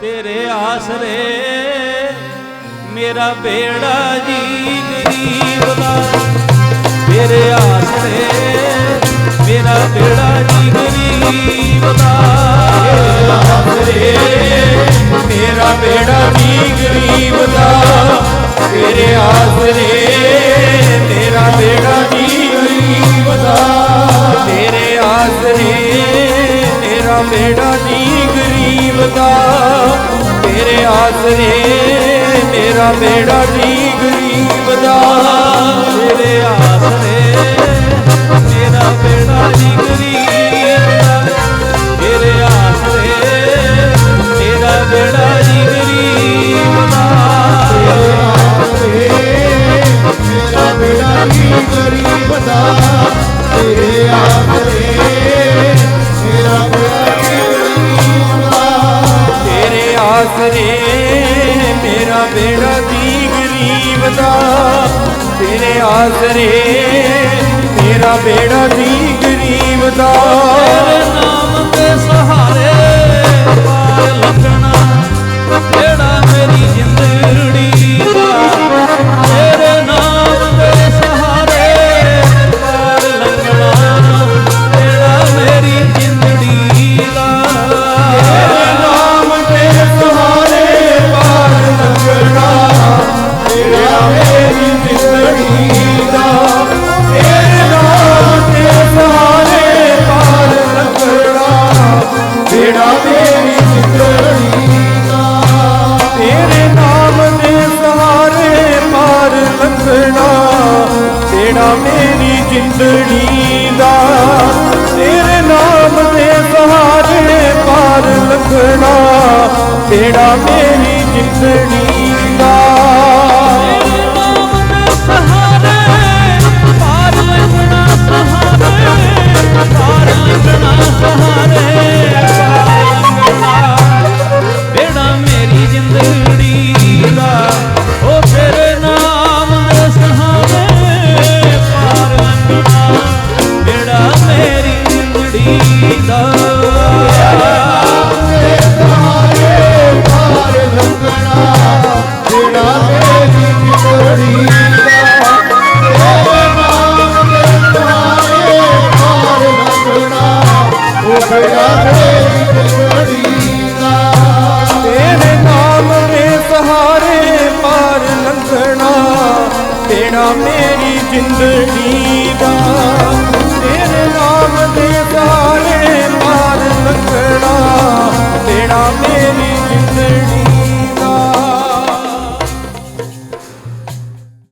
ਤੇਰੇ ਆਸਰੇ ਮੇਰਾ ਬੇੜਾ ਜੀ ਗਰੀਬ ਦਾ ਤੇਰੇ ਆਸਰੇ ਮੇਰਾ ਬੇੜਾ ਜੀ ਗਰੀਬ ਦਾ ਆਸਰੇ ਮੇਰਾ ਬੇੜਾ ਜੀ ਗਰੀਬ ਦਾ ਤੇਰੇ ਆਸਰੇ ਮੇਰਾ ਬੇੜਾ ਗਰੀਬ ਤੇਰੇ ਆਸਰੇ ਮੇਰਾ ਬੇੜਾ ਵੀ ਗਰੀਬ ਦਾ ਤੇਰੇ ਆਸਰੇ ਮੇਰਾ ਬੇੜਾ ਜੀ ਗਰੀਬ ਦਾ ਤੇਰੇ ਆਸਰੇ ਮੇਰਾ ਬੇੜਾ ਜੀ ਗਰੀਬ ਦਾ ਮੇਰਾ ਬੇੜਾ ਵੀ ਗਰੀਬ ਦਾ ਤੇਰੇ ਆਸਰੇ ਮੇਰਾ ਬੇੜਾ ਵੀ ਗਰੀਬ ਦਾ? ਤੇਰੇ ਆਸਰੇ ਮੇਰਾ ਬੇੜਾ ਵੀ ਗਰੀਬ ਦਾ? ਤੇਰਾ ਮੇਰੀ ਜ਼ਿੰਦਗੀ ਦਾ। ਤੇਰੇ ਨਾਮ ਦੇ ਸਹਾਰੇ ਪਾਰ ਲੱਗਣਾ ਤੇਰਾ ਜਿੰਦੜੀ ਦਾ ਸਹਾਰੇ ਪਾਰ ਲੱਗਣਾ ਤੇਰਾ ਮੇਰੀ ਜ਼ਿੰਦਗੀ ਦਾ ਤੇਰੇ ਨਾਮ ਦੇ ਸਹਾਰੇ ਪਾਰ ਲੰਘਣਾ ਉਹ ਬੇੜਾ ਮੇਰੀ ਜ਼ਿੰਦਗੀ ਦਾ ਤੇਰੇ ਨਾਮ ਦੇ ਸਹਾਰੇ ਪਾਰ ਲੱਗਣਾ ਤੇਰਾ ਮੇਰੀ ਜ਼ਿੰਦਗੀ ਦਾ covered